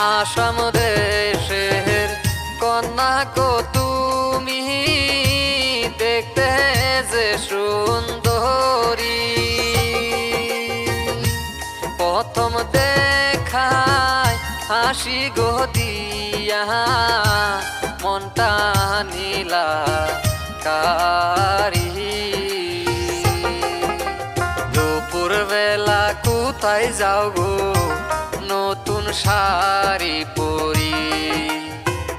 আসাম দেশের কন্যা কো তুমি দেখতে যে সুন্দরী। প্রথম দেখায় হাসি গো দিয়া, মনটা নীলা, কারি কোথায় যাও গো? নতুন শাড়ি পরি।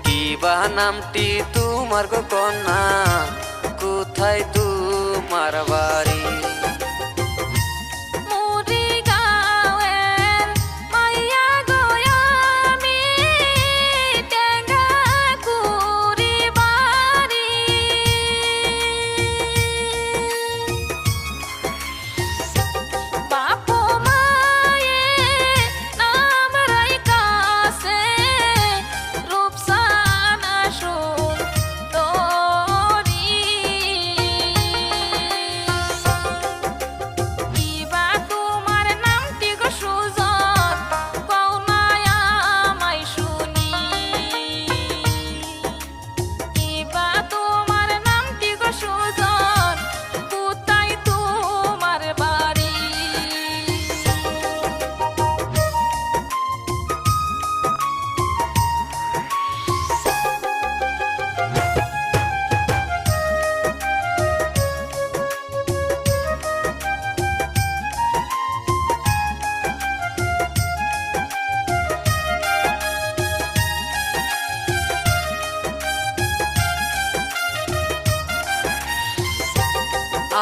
কি বা নামটি তোমার গো কন্যা? কোথায় তোমার বাড়ি?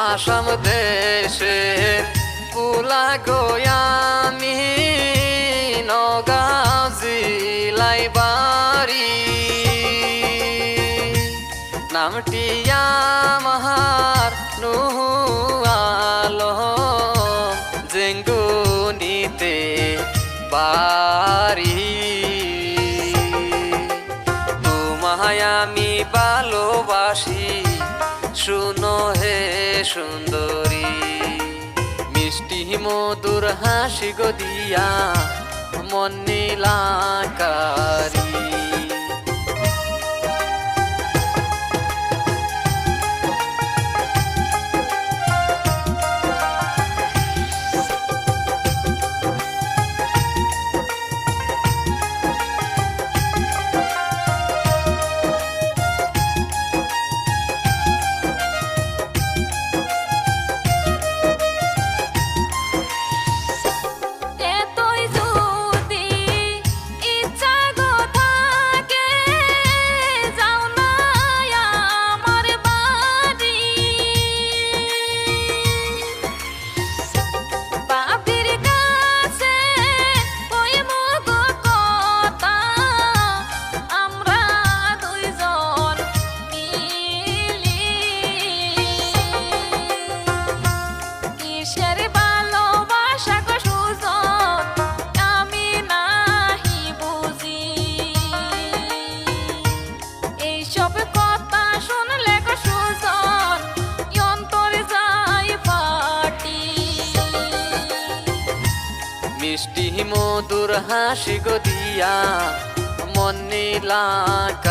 আসাম দেশের পুলা গোয়ামি নগাঁও জিলাই বাড়ি। নামটি আমার নুহু আলম জেঙ্গুনিতে বাড়ি। তোমায় আমি সুন্দরী। মিষ্টি মধুর হাসি গদিয়া দিয়া মন নীলাকারী। মধুর হাসি গদিয়া দিয়া মন নীলাকারী।